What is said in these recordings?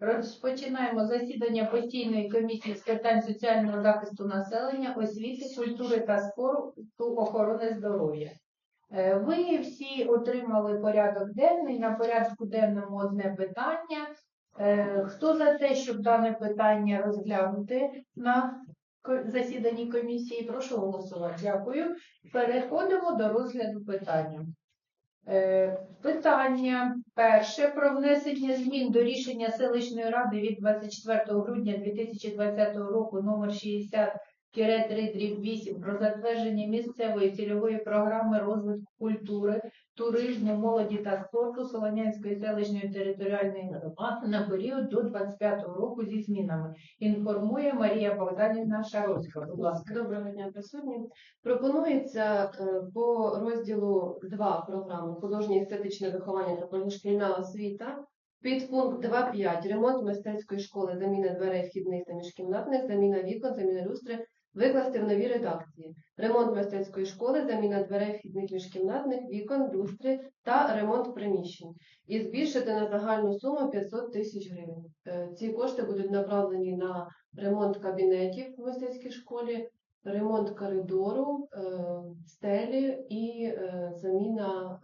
Розпочинаємо засідання постійної комісії з питань соціального захисту населення, освіти, культури та спорту, охорони здоров'я. Е, Ви всі отримали порядок денний. На порядку денному одне питання. Е, Хто за те, щоб дане питання розглянути на засіданні комісії? Прошу голосувати. Дякую. Переходимо до розгляду питання. Е, Питання перше про внесення змін до рішення селищної ради від 24 грудня 2020 року номер 60-3-8 про затвердження місцевої цільової програми розвитку культури, туризму, молоді та спорту Солонянської селищної територіальної громади на період до 25 року зі змінами. Інформує Марія Богданівна Шаровська. Будь ласка. Доброго дня, присутні. Пропонується е, по розділу 2 програми художнє естетичне виховання та позашкільна освіта. Підпункт 2.5. Ремонт мистецької школи, заміна дверей вхідних та міжкімнатних, заміна вікон, заміна люстри викласти в новій редакції. Ремонт мистецької школи, заміна дверей вхідних міжкімнатних, вікон, люстри та ремонт приміщень. І збільшити на загальну суму 500 тисяч гривень. Е, Ці кошти будуть направлені на ремонт кабінетів в мистецькій школі, ремонт коридору, е, стелі і е, заміна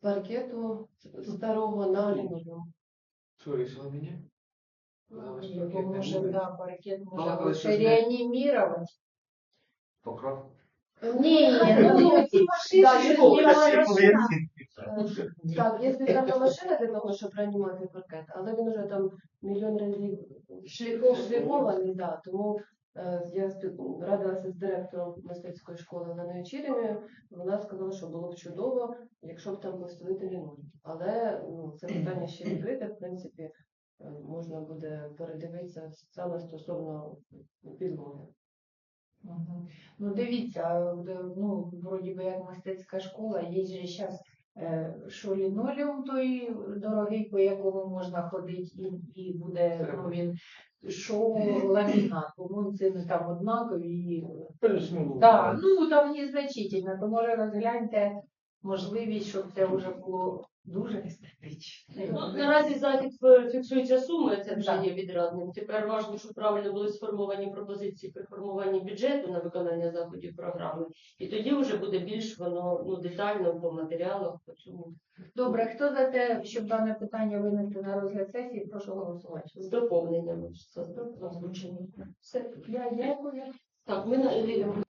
паркету старого на лінолеум. Что решила меня? Його може, да, паркет з ним. реанімірувати. Покров. Ну машини, Да, що його знімає машина. Е, Так, є спеціальна машина для того, щоб реанімувати паркет, але він вже там мільйон разів шліфований, да, тому е, я радилася з директором мистецької школи Оленою Чіріною. Вона сказала, що було б чудово, якщо б там постелити лінолеум. Але ну, це питання ще відкрите, в принципі, можна буде передивитися саме стосовно підлоги. Мгм. Ну дивіться, е, ну вроді би як мистецька школа, є же зараз що лінолеум той дорогий, по якому можна ходити, і, і буде ну, він що ламінат, по-моєму, це не там однакові. і- Да, ну там незначительно, то може розгляньте можливість, щоб це вже було дуже естетично. Ну, наразі захід фіксується суми, це вже є відрадним. Тепер важливо, щоб правильно були сформовані пропозиції при формуванні бюджету на виконання заходів програми, і тоді вже буде більш воно ну детально по матеріалах по цьому Добре, хто за те, щоб дане питання винести на розгляд сесії, прошу голосувати. з доповненнями. Все, я дякую. Так, ми на-